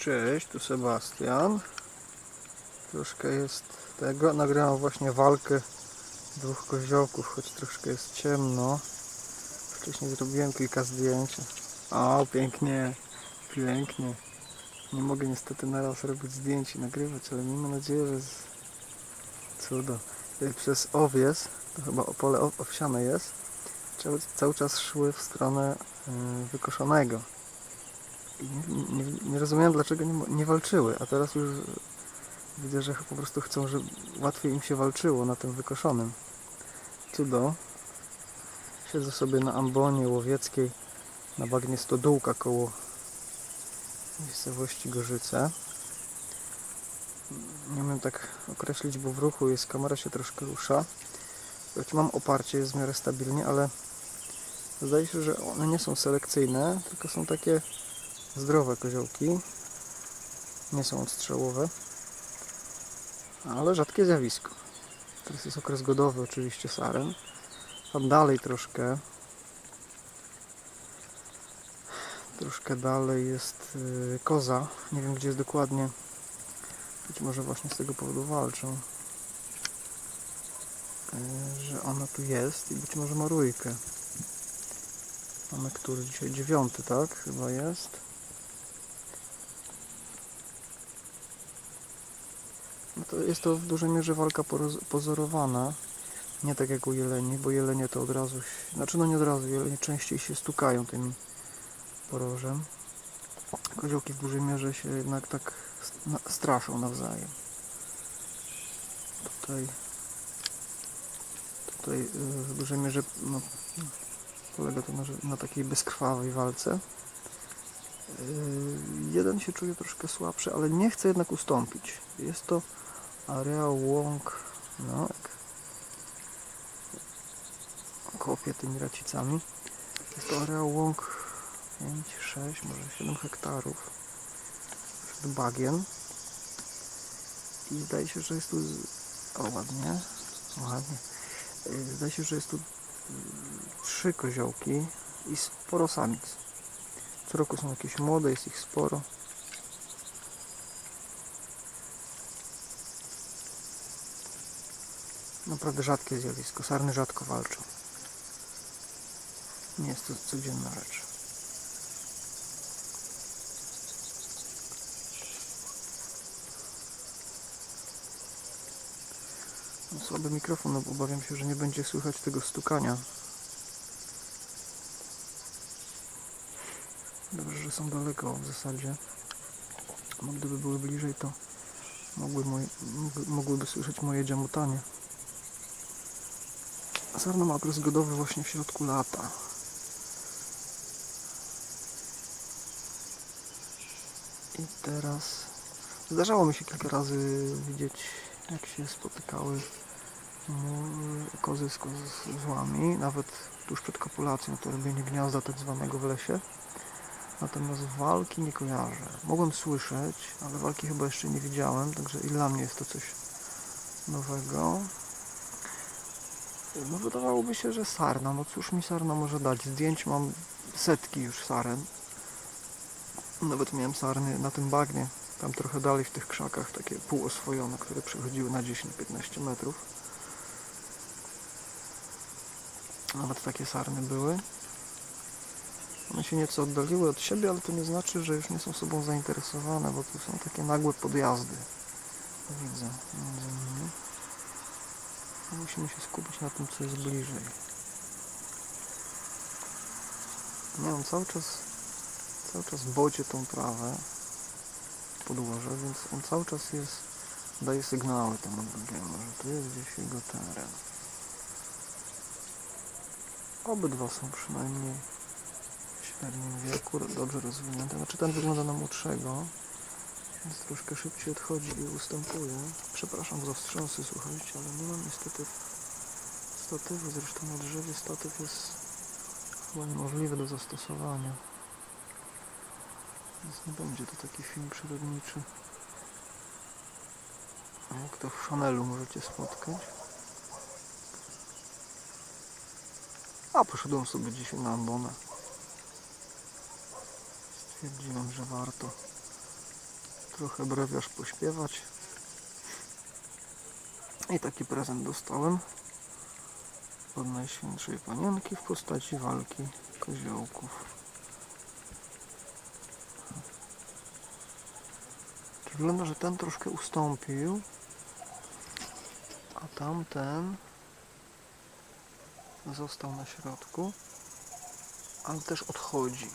Cześć, tu Sebastian. Troszkę jest tego. Nagrałem właśnie walkę dwóch koziołków, choć troszkę jest ciemno. Wcześniej zrobiłem kilka zdjęć. O, pięknie, pięknie. Nie mogę niestety na raz robić zdjęć i nagrywać, ale miejmy nadzieję, że z... cudo. Y, Przez owies, to chyba pole owsiane jest, cały, cały czas szły w stronę y, wykoszonego. Nie, nie, rozumiem dlaczego nie, nie walczyły, a teraz już widzę, że po prostu chcą, żeby łatwiej im się walczyło na tym wykoszonym. Cudo. Siedzę sobie na ambonie łowieckiej na bagnie Stodółka koło miejscowości Gorzyce. Nie umiem tak określić, bo w ruchu jest, kamera się troszkę rusza. Choć mam oparcie, jest w miarę stabilnie, ale zdaje się, że one nie są selekcyjne, tylko są takie zdrowe koziołki. Nie są odstrzałowe. Ale rzadkie zjawisko. Teraz jest okres godowy oczywiście saren. Tam dalej troszkę. Troszkę dalej jest yy, koza. Nie wiem gdzie jest dokładnie. Być może właśnie z tego powodu walczą. Yy, że ona tu jest i być może ma rójkę. Mamy który dzisiaj? Dziewiąty, tak? Chyba jest. To jest to w dużej mierze walka pozorowana. Nie tak jak u jeleni, bo jelenie to od razu się, znaczy no nie od razu, jelenie częściej się stukają tym porożem. Koziołki w dużej mierze się jednak tak straszą nawzajem. Tutaj tutaj y, w dużej mierze no, polega to na, na takiej bezkrwawej walce. Yy, Jeden się czuje troszkę słabszy, ale nie chce jednak ustąpić. Jest to areał łąk, no jak kopię tymi racicami. Jest to areał łąk 5, 6, może 7 hektarów przed bagien. I zdaje się, że jest tu... O, ładnie, ładnie. Yy, Zdaje się, że jest tu mm, trzy koziołki i sporo samic. Co roku są jakieś młode, jest ich sporo. Naprawdę rzadkie zjawisko. Sarny rzadko walczą. Nie jest to codzienna rzecz. No, słaby mikrofon, no, bo obawiam się, że nie będzie słychać tego stukania. Dobrze, że są daleko w zasadzie. Bo gdyby były bliżej, to mogłyby słyszeć moje dziamotanie. Sarna ma okres godowy właśnie w środku lata. I teraz zdarzało mi się kilka razy widzieć, jak się spotykały kozy z kozłami, nawet tuż przed kopulacją, to robienie gniazda tak zwanego w lesie. Natomiast walki nie kojarzę. Mogłem słyszeć, ale walki chyba jeszcze nie widziałem, także i dla mnie jest to coś nowego. No wydawałoby się, że sarna. No cóż mi sarna może dać? Zdjęć mam setki już saren. Nawet miałem sarny na tym bagnie. Tam trochę dalej w tych krzakach, takie półoswojone, które przechodziły na 10-15 metrów. Nawet takie sarny były. One się nieco oddaliły od siebie, ale to nie znaczy, że już nie są sobą zainteresowane, bo tu są takie nagłe podjazdy. Widzę między. Musimy się skupić na tym, co jest bliżej. Nie, on cały czas, cały czas bodzie tą trawę, podłoże, więc on cały czas jest, daje sygnały temu drugiemu, że tu jest gdzieś jego teren. Obydwa są przynajmniej w średnim wieku, dobrze rozwinięte. Znaczy ten wygląda na młodszego, więc troszkę szybciej odchodzi i ustępuje. Przepraszam za wstrząsy, słuchajcie, ale nie mam niestety statywu. Zresztą na drzewie statyw jest chyba niemożliwy do zastosowania. Więc nie będzie to taki film przyrodniczy. Jak to w Chanelu możecie spotkać. A poszedłem sobie dzisiaj na ambonę. Stwierdziłem, że warto trochę brewiarz pośpiewać. I taki prezent dostałem od Najświętszej Panienki w postaci walki koziołków. Wygląda, że ten troszkę ustąpił, a tamten został na środku, ale też odchodzi.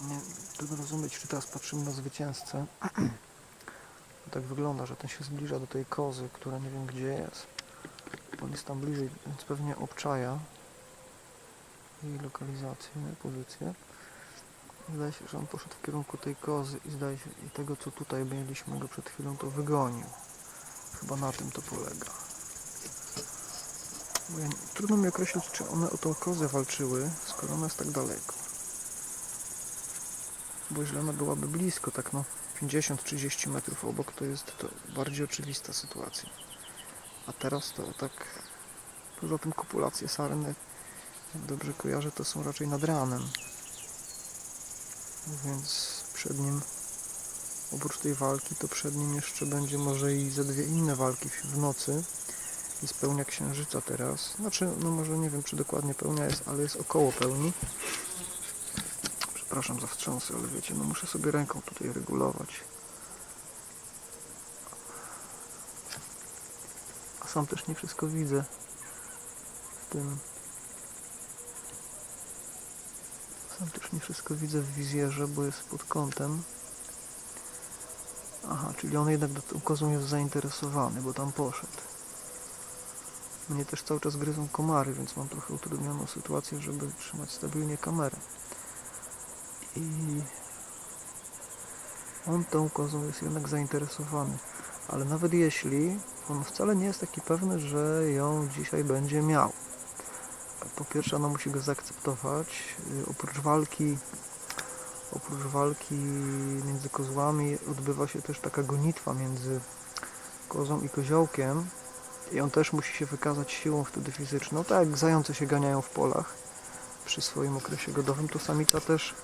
Nie trudno rozumieć, czy teraz patrzymy na zwycięzcę. Tak wygląda, że ten się zbliża do tej kozy, która nie wiem gdzie jest. On jest tam bliżej, więc pewnie obczaja jej lokalizację, jej pozycję. Wydaje się, że on poszedł w kierunku tej kozy i zdaje się, i tego co tutaj mieliśmy go przed chwilą, to wygonił. Chyba na tym to polega. Bo ja, trudno mi określić, czy one o tą kozę walczyły, skoro ona jest tak daleko. Bo jeżeli ona byłaby blisko, tak no 50-30 metrów obok, to jest to bardziej oczywista sytuacja. A teraz to tak, poza tym kopulacje sarny, jak dobrze kojarzę, to są raczej nad ranem. Więc przed nim, oprócz tej walki, to przed nim jeszcze będzie może i ze dwie inne walki w- nocy. Jest pełnia księżyca teraz. Znaczy, no może nie wiem, czy dokładnie pełnia jest, ale jest około pełni. Przepraszam za wstrząsy, ale wiecie, no muszę sobie ręką tutaj regulować. A sam też nie wszystko widzę w tym. Sam też nie wszystko widzę w wizjerze, bo jest pod kątem. Aha, czyli on jednak tą kozą jest zainteresowany, bo tam poszedł. Mnie też cały czas gryzą komary, więc mam trochę utrudnioną sytuację, żeby trzymać stabilnie kamerę. I on tą kozą jest jednak zainteresowany. Ale nawet jeśli, on wcale nie jest taki pewny, że ją dzisiaj będzie miał. Po pierwsze, ona musi go zaakceptować. Oprócz walki, oprócz walki między kozłami odbywa się też taka gonitwa między kozą i koziołkiem. I on też musi się wykazać siłą wtedy fizyczną. Tak jak zające się ganiają w polach przy swoim okresie godowym, to samica też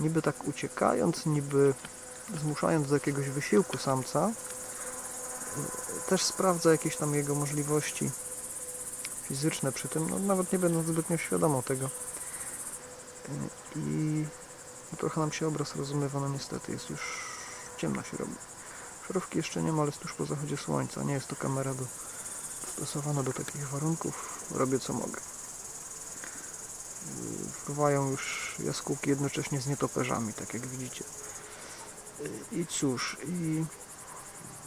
niby tak uciekając, niby zmuszając do jakiegoś wysiłku samca, też sprawdza jakieś tam jego możliwości fizyczne przy tym, no, nawet nie będąc zbytnio świadomą tego. I trochę nam się obraz rozmywa, no niestety jest już ciemno się robi. Szarówki jeszcze nie ma, ale jest tuż po zachodzie słońca. Nie jest to kamera do, dostosowana do takich warunków. Robię co mogę. Fruwają już jaskółki jednocześnie z nietoperzami, tak jak widzicie. I cóż, i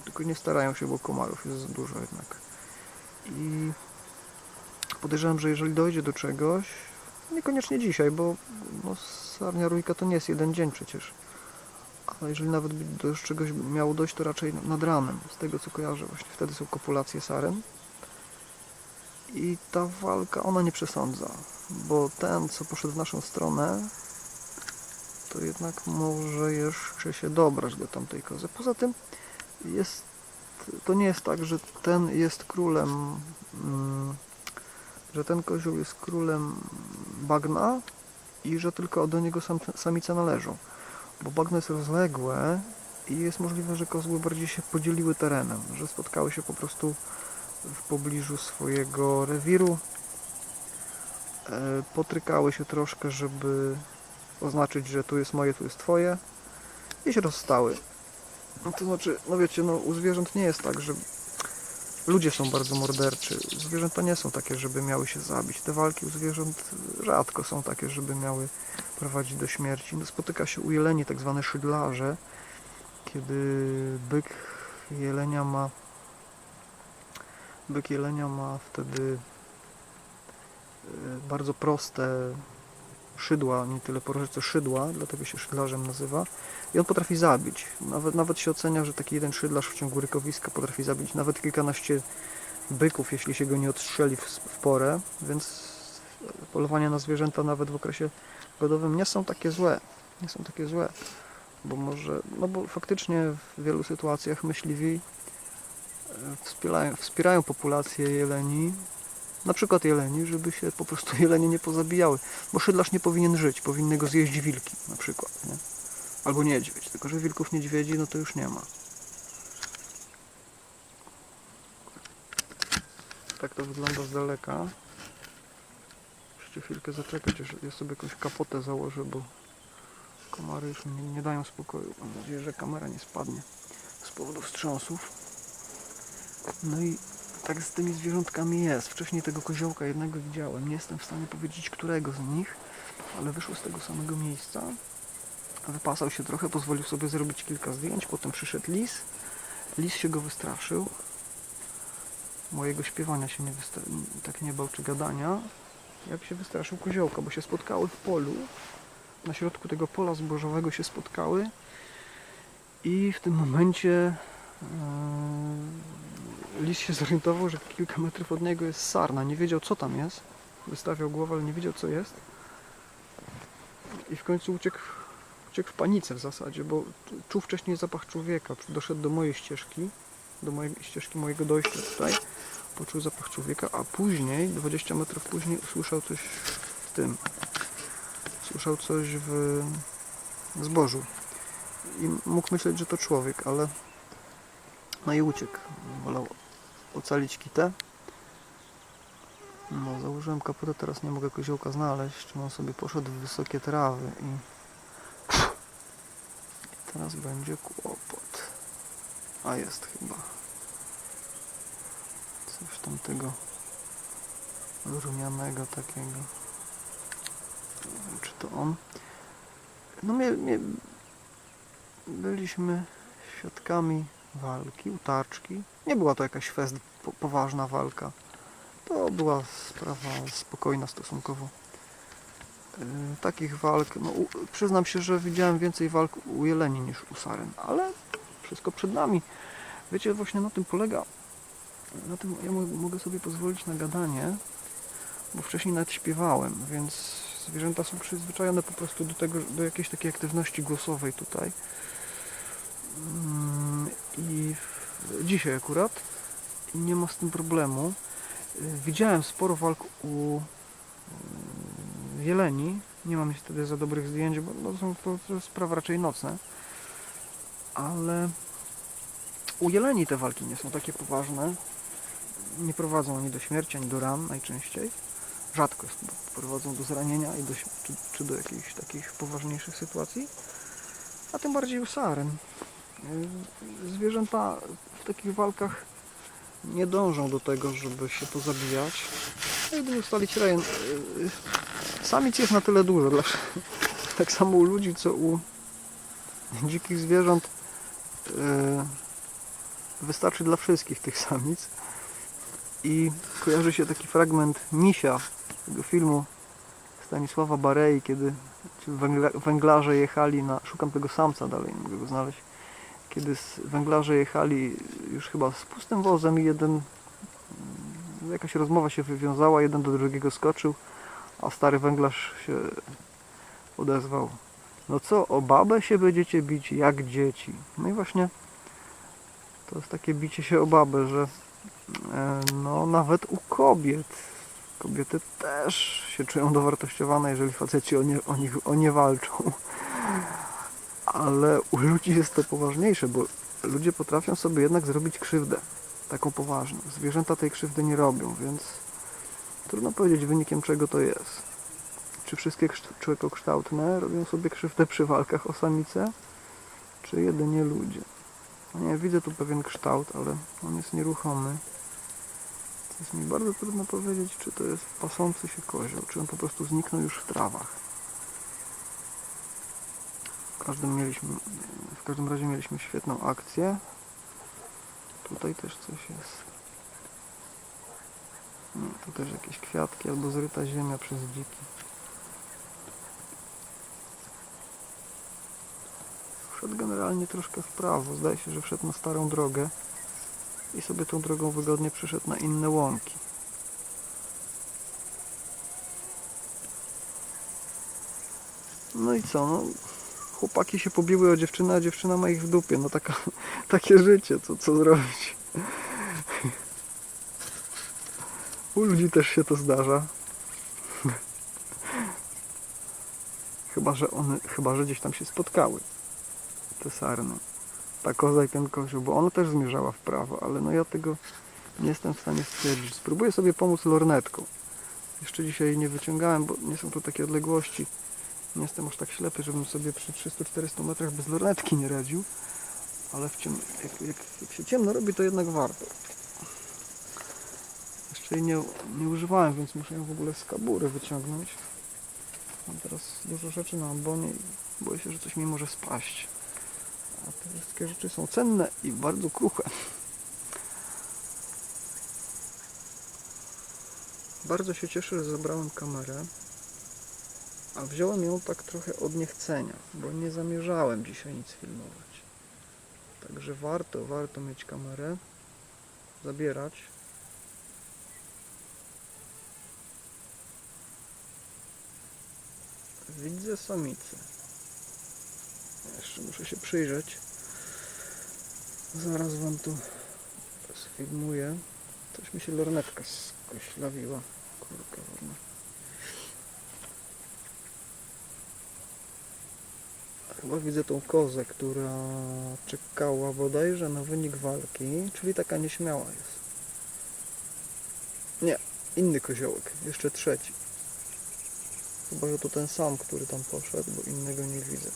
tylko nie starają się, bo komarów jest za dużo jednak. I podejrzewam, że jeżeli dojdzie do czegoś, niekoniecznie dzisiaj, bo no, sarnia rójka to nie jest jeden dzień przecież, ale jeżeli nawet do czegoś miało dojść, to raczej nad ranem, z tego co kojarzę, właśnie wtedy są kopulacje saren. I ta walka, ona nie przesądza, bo ten, co poszedł w naszą stronę, to jednak może jeszcze się dobrać do tamtej kozy. Poza tym jest, to nie jest tak, że ten jest królem mm, że ten kozioł jest królem bagna i że tylko do niego sam, samice należą. Bo bagno jest rozległe i jest możliwe, że kozły bardziej się podzieliły terenem, że spotkały się po prostu w pobliżu swojego rewiru, e, potrykały się troszkę, żeby oznaczyć, że tu jest moje, tu jest twoje i się rozstały. No to znaczy, no wiecie, no u zwierząt nie jest tak, że ludzie są bardzo morderczy. Zwierzęta nie są takie, żeby miały się zabić. Te walki u zwierząt rzadko są takie, żeby miały prowadzić do śmierci. No, spotyka się u jeleni tak zwane szydlarze, kiedy byk jelenia ma byk jelenia ma wtedy e, bardzo proste szydła, nie tyle poroże, co szydła, dlatego się szydlarzem nazywa. I on potrafi zabić. Nawet, nawet się ocenia, że taki jeden szydlarz w ciągu rykowiska potrafi zabić nawet kilkanaście byków, jeśli się go nie odstrzeli w, w porę, więc polowania na zwierzęta nawet w okresie godowym nie są takie złe. Nie są takie złe. Bo może, no bo faktycznie w wielu sytuacjach myśliwi e, wspierają, wspierają populację jeleni, na przykład jeleni, żeby się po prostu jelenie nie pozabijały. Bo szydlarz nie powinien żyć, powinny go zjeść wilki na przykład. Nie? Albo niedźwiedź, tylko że wilków niedźwiedzi no to już nie ma. Tak to wygląda z daleka. Musicie chwilkę zaczekać, ja sobie jakąś kapotę założę, bo komary już mi nie dają spokoju. Mam nadzieję, że kamera nie spadnie z powodu wstrząsów. No i tak z tymi zwierzątkami jest. Wcześniej tego koziołka jednego widziałem. Nie jestem w stanie powiedzieć, którego z nich, ale wyszło z tego samego miejsca. Wypasał się trochę, pozwolił sobie zrobić kilka zdjęć. Potem przyszedł lis. Lis się go wystraszył. Mojego śpiewania się nie tak nie bał, czy gadania. Jak się wystraszył koziołka, bo się spotkały w polu. Na środku tego pola zbożowego się spotkały. I w tym momencie lis się zorientował, że kilka metrów od niego jest sarna. Nie wiedział, co tam jest. Wystawiał głowę, ale nie wiedział, co jest. I w końcu uciekł, uciekł w panice w zasadzie, bo czuł wcześniej zapach człowieka. Doszedł do mojej ścieżki, do mojej ścieżki mojego dojścia tutaj. Poczuł zapach człowieka, a później, 20 metrów później, usłyszał coś w tym. Słyszał coś w zbożu. I mógł myśleć, że to człowiek, ale no i uciekł. Wolał ocalić kitę. No, założyłem kaputę, teraz nie mogę koziołka znaleźć. On sobie poszedł w wysokie trawy i... i teraz będzie kłopot. A jest chyba. Coś tamtego rumianego takiego. Nie wiem, czy to on. No mnie, mnie... byliśmy świadkami walki, utarczki. Nie była to jakaś fest, po, poważna walka. To była sprawa spokojna stosunkowo. Yy, takich walk, no, u, przyznam się, że widziałem więcej walk u jeleni niż u saren, ale wszystko przed nami. Wiecie, właśnie na tym polega, na tym ja mo- mogę sobie pozwolić na gadanie, bo wcześniej nawet śpiewałem, więc zwierzęta są przyzwyczajone po prostu do tego, do jakiejś takiej aktywności głosowej tutaj. Mm, I dzisiaj akurat nie ma z tym problemu. Widziałem sporo walk u y, jeleni. Nie mam niestety za dobrych zdjęć, bo no, są to, to sprawy raczej nocne. Ale u jeleni te walki nie są takie poważne. Nie prowadzą ani do śmierci, ani do ran najczęściej. Rzadko jest, bo prowadzą do zranienia i do, czy, czy do jakichś takich poważniejszych sytuacji. A tym bardziej u saren. Y, Zwierzęta w takich walkach nie dążą do tego, żeby się pozabijać. Jedynie ustalić rejon. Yy, Samic jest na tyle dużo, tak samo u ludzi, co u dzikich zwierząt. Yy, Wystarczy dla wszystkich tych samic. I kojarzy się taki fragment Misia, tego filmu Stanisława Barei, kiedy węglarze jechali na... Szukam tego samca dalej, nie mogę go znaleźć kiedy węglarze jechali już chyba z pustym wozem i jeden mm, jakaś rozmowa się wywiązała, jeden do drugiego skoczył, a stary węglarz się odezwał. No co, o babę się będziecie bić jak dzieci. No i właśnie to jest takie bicie się o babę, że e, no nawet u kobiet kobiety też się czują dowartościowane, jeżeli faceci o nie, o nich, o nie walczą ale u ludzi jest to poważniejsze, bo ludzie potrafią sobie jednak zrobić krzywdę, taką poważną. Zwierzęta tej krzywdy nie robią, więc trudno powiedzieć wynikiem czego to jest. Czy wszystkie kszt- człowiekokształtne robią sobie krzywdę przy walkach o samice, czy jedynie ludzie? No nie, widzę tu pewien kształt, ale on jest nieruchomy. Jest mi bardzo trudno powiedzieć, czy to jest pasący się kozioł, czy on po prostu zniknął już w trawach. W każdym, mieliśmy, w każdym razie mieliśmy świetną akcję. Tutaj też coś jest. Tu też jakieś kwiatki albo zryta ziemia przez dziki. Wszedł generalnie troszkę w prawo. Zdaje się, że wszedł na starą drogę i sobie tą drogą wygodnie przeszedł na inne łąki. No i co? No, chłopaki się pobiły o dziewczynę, a dziewczyna ma ich w dupie. No taka, takie życie, co, co zrobić? U ludzi też się to zdarza. Chyba, że one, chyba, że gdzieś tam się spotkały. te sarny. Ta koza i ten kozioł, bo ona też zmierzała w prawo, ale no ja tego nie jestem w stanie stwierdzić. Spróbuję sobie pomóc lornetką. Jeszcze dzisiaj nie wyciągałem, bo nie są to takie odległości. Nie jestem aż tak ślepy, żebym sobie przy 300-400 metrach bez lornetki nie radził. Ale w ciem... jak, jak, jak się ciemno robi, to jednak warto. Jeszcze jej nie, nie używałem, więc muszę ją w ogóle z kabury wyciągnąć. Mam teraz dużo rzeczy na ambonie i boję się, że coś mi może spaść. A te wszystkie rzeczy są cenne i bardzo kruche. Bardzo się cieszę, że zabrałem kamerę, a wziąłem ją tak trochę od niechcenia, bo nie zamierzałem dzisiaj nic filmować. Także warto, warto mieć kamerę, zabierać. Widzę samicę. Jeszcze muszę się przyjrzeć. Zaraz wam tu sfilmuję. Coś mi się lornetka skoślawiła. Kurka wodna. Chyba widzę tą kozę, która czekała bodajże na wynik walki, czyli taka nieśmiała jest. Nie, inny koziołek, jeszcze trzeci. Chyba, że to ten sam, który tam poszedł, bo innego nie widzę.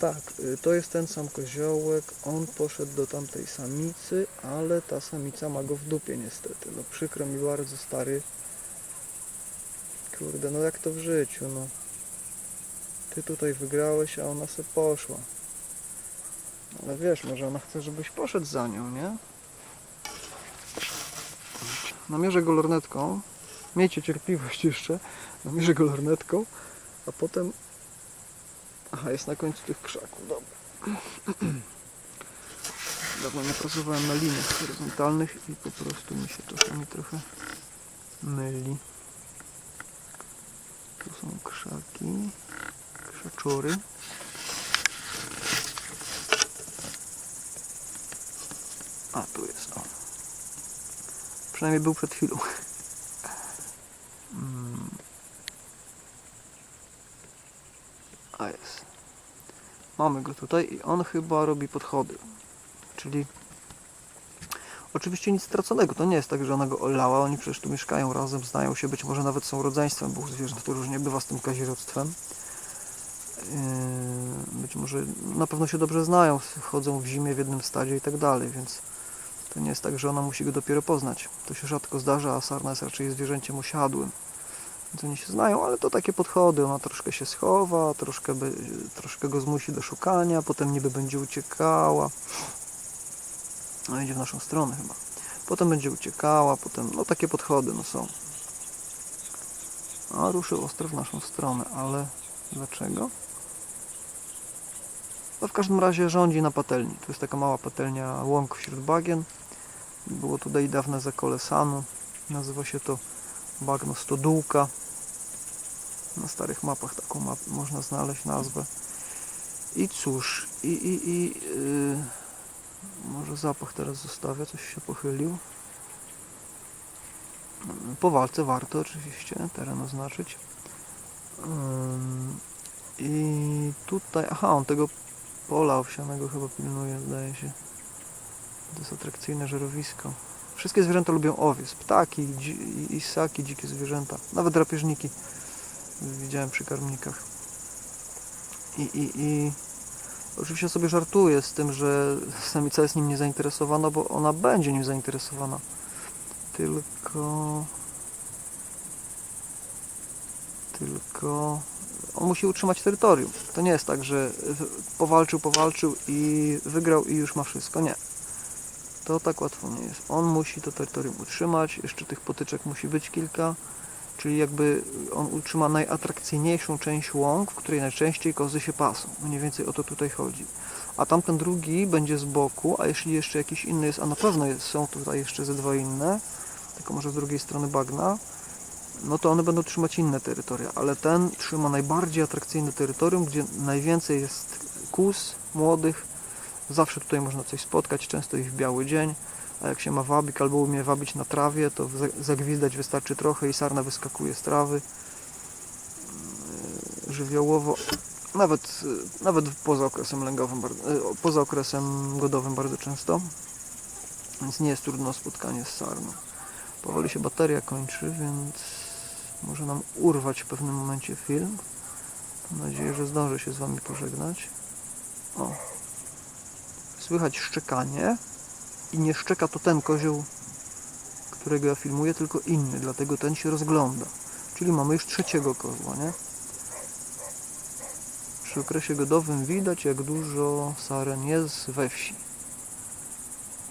Tak, y, to jest ten sam koziołek, on poszedł do tamtej samicy, ale ta samica ma go w dupie niestety. No przykro mi bardzo, stary. Kurde, no jak to w życiu, no. Ty tutaj wygrałeś, a ona se poszła. Ale wiesz, może ona chce, żebyś poszedł za nią, nie? Namierzę go lornetką. Miejcie cierpliwość jeszcze. Namierzę go lornetką, a potem... Aha, jest na końcu tych krzaków, dobra. Dawno nie pracowałem na liniach horyzontalnych i po prostu mi się czasami trochę myli. Tu są krzaki, krzaczury. A, tu jest on. Przynajmniej był przed chwilą. Mm. A jest. Mamy go tutaj i on chyba robi podchody. Czyli oczywiście nic straconego. To nie jest tak, że ona go olała. Oni przecież tu mieszkają razem, znają się, być może nawet są rodzeństwem, bo zwierząt to różnie bywa z tym kazirodztwem. Yy, Być może na pewno się dobrze znają, chodzą w zimie w jednym stadzie i tak dalej, więc to nie jest tak, że ona musi go dopiero poznać. To się rzadko zdarza, a sarna jest raczej zwierzęciem osiadłym. Więc oni się znają, ale to takie podchody. Ona troszkę się schowa, troszkę, by, troszkę go zmusi do szukania, potem niby będzie uciekała. No idzie w naszą stronę chyba. Potem będzie uciekała, potem, no takie podchody no są. A ruszył ostro w naszą stronę, ale dlaczego? No w każdym razie rządzi na patelni. To jest taka mała patelnia łąk wśród bagien. Było tutaj dawne zakole sanu. Nazywa się to bagno stodółka. Na starych mapach taką można znaleźć nazwę. I cóż, i, i, i yy, może zapach teraz zostawia, coś się pochylił. Yy, Po walce warto oczywiście teren oznaczyć. Ym, I tutaj, aha, on tego pola owsianego chyba pilnuje, zdaje się. To jest atrakcyjne żerowisko. Wszystkie zwierzęta lubią owiec. Ptaki, dzi- i- ssaki, dzikie zwierzęta. Nawet drapieżniki widziałem przy karmnikach. I, i, i oczywiście sobie żartuję z tym, że samica jest nim niezainteresowana, bo ona będzie nim zainteresowana. Tylko... Tylko... On musi utrzymać terytorium. To nie jest tak, że powalczył, powalczył i wygrał i już ma wszystko. Nie. To tak łatwo nie jest. On musi to terytorium utrzymać, jeszcze tych potyczek musi być kilka, czyli jakby on utrzyma najatrakcyjniejszą część łąk, w której najczęściej kozy się pasą. Mniej więcej o to tutaj chodzi. A tamten drugi będzie z boku, a jeśli jeszcze jakiś inny jest, a na pewno są tutaj jeszcze ze dwa inne, tylko może z drugiej strony bagna, no to one będą trzymać inne terytoria, ale ten trzyma najbardziej atrakcyjne terytorium, gdzie najwięcej jest kus młodych, Zawsze tutaj można coś spotkać, często ich w biały dzień, a jak się ma wabik albo umie wabić na trawie, to za- zagwizdać wystarczy trochę i sarna wyskakuje z trawy. Yy, Żywiołowo Nawet, y, nawet poza okresem lęgowym, bardzo- y, poza okresem godowym bardzo często. Więc nie jest trudno spotkanie z sarną. Powoli się bateria kończy, więc może nam urwać w pewnym momencie film. Mam nadzieję, że zdążę się z Wami pożegnać. O. Słychać szczekanie i nie szczeka to ten kozioł, którego ja filmuję, tylko inny, dlatego ten się rozgląda. Czyli mamy już trzeciego kozła, nie? Przy okresie godowym widać, jak dużo saren jest we wsi.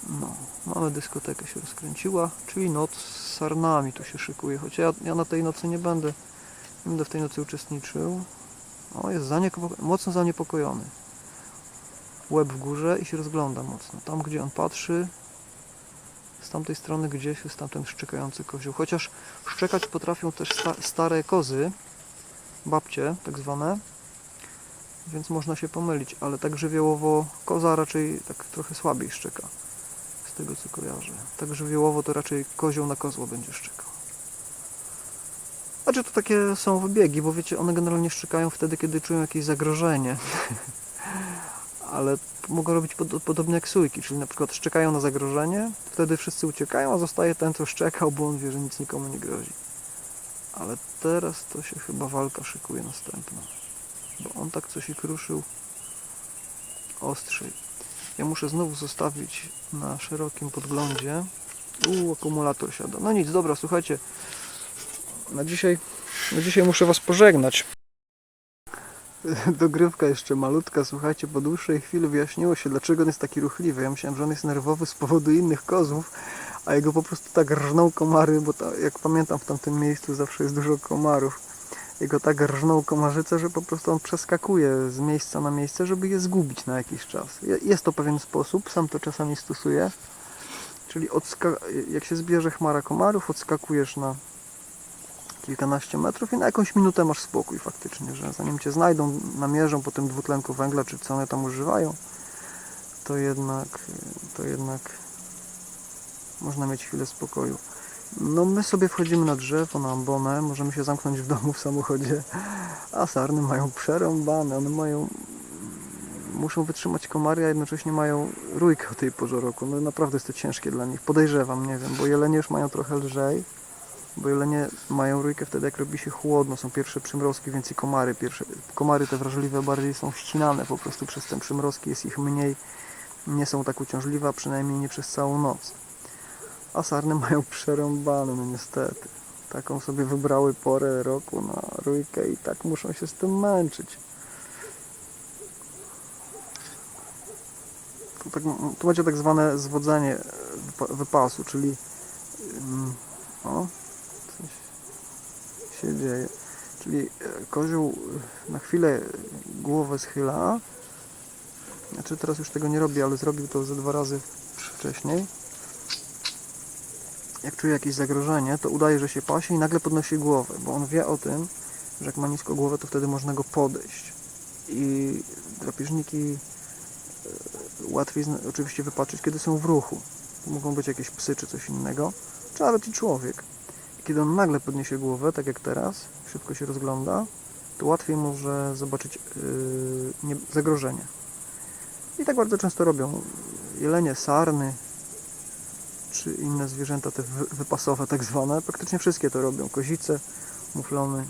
No, mamy dyskotekę się rozkręciła, czyli noc sarnami tu się szykuje, choć ja, ja na tej nocy nie będę, nie będę w tej nocy uczestniczył. O, jest zanieko- mocno zaniepokojony. Łeb w górze i się rozgląda mocno. Tam, gdzie on patrzy, z tamtej strony gdzieś jest tamten szczekający kozioł. Chociaż szczekać potrafią też sta stare kozy, babcie tak zwane, więc można się pomylić, ale tak żywiołowo koza raczej tak trochę słabiej szczeka, tego co kojarzę. Tak żywiołowo to raczej kozioł na kozło będzie szczekał. Znaczy to takie są wybiegi, bo wiecie, one generalnie szczekają wtedy, kiedy czują jakieś zagrożenie. ale mogą robić pod, podobnie jak sójki, czyli na przykład szczekają na zagrożenie, wtedy wszyscy uciekają, a zostaje ten, co szczekał, bo on wie, że nic nikomu nie grozi. Ale teraz to się chyba walka szykuje następna, bo on tak coś i kruszył ostrzej. Ja muszę znowu zostawić na szerokim podglądzie. Uuu, akumulator siada. No nic, dobra, słuchajcie. Na dzisiaj, na dzisiaj muszę Was pożegnać. Dogrywka jeszcze malutka, słuchajcie, po dłuższej chwili wyjaśniło się, dlaczego on jest taki ruchliwy. Ja myślałem, że on jest nerwowy z powodu innych kozłów, a jego po prostu tak rżną komary, bo jak pamiętam w tamtym miejscu zawsze jest dużo komarów. Jego tak rżną komarzyce, że po prostu on przeskakuje z miejsca na miejsce, żeby je zgubić na jakiś czas. Je- Jest to pewien sposób, sam to czasami stosuję. Czyli jak się zbierze chmara komarów, odskakujesz na kilkanaście metrów i na jakąś minutę masz spokój faktycznie, że zanim cię znajdą, namierzą po tym dwutlenku węgla, czy co one tam używają, to jednak, to jednak można mieć chwilę spokoju. No my sobie wchodzimy na drzewo, na ambonę, możemy się zamknąć w domu w samochodzie, a sarny mają przerąbane, one mają muszą wytrzymać komary, a jednocześnie mają rójkę o tej porze roku. No naprawdę jest to ciężkie dla nich. Podejrzewam, nie wiem, bo jelenie już mają trochę lżej, bo jelenie mają rójkę wtedy, jak robi się chłodno, są pierwsze przymrozki, więc i komary, pierwsze, komary te wrażliwe bardziej są ścinane po prostu przez ten przymrozki, jest ich mniej, nie są tak uciążliwe, a przynajmniej nie przez całą noc. A sarny mają przerąbane, no niestety. Taką sobie wybrały porę roku na rójkę i tak muszą się z tym męczyć. Tu, tak, będzie tak zwane zwodzenie wypa- wypasu, czyli ym, o, coś się dzieje. Czyli e, kozioł e, na chwilę głowę schyla. Znaczy teraz już tego nie robi, ale zrobił to ze dwa razy wcześniej. Jak czuje jakieś zagrożenie, to udaje, że się pasie i nagle podnosi głowę, bo on wie o tym, że jak ma nisko głowę, to wtedy można go podejść. I drapieżniki e, łatwiej oczywiście wypatrzeć, kiedy są w ruchu. Mogą być jakieś psy czy coś innego, czy nawet i człowiek. I kiedy on nagle podniesie głowę, tak jak teraz, szybko się rozgląda, to łatwiej może zobaczyć yy, nie, zagrożenie. I tak bardzo często robią jelenie, sarny, czy inne zwierzęta, te wy- wypasowe tak zwane. Praktycznie wszystkie to robią. Kozice, muflony.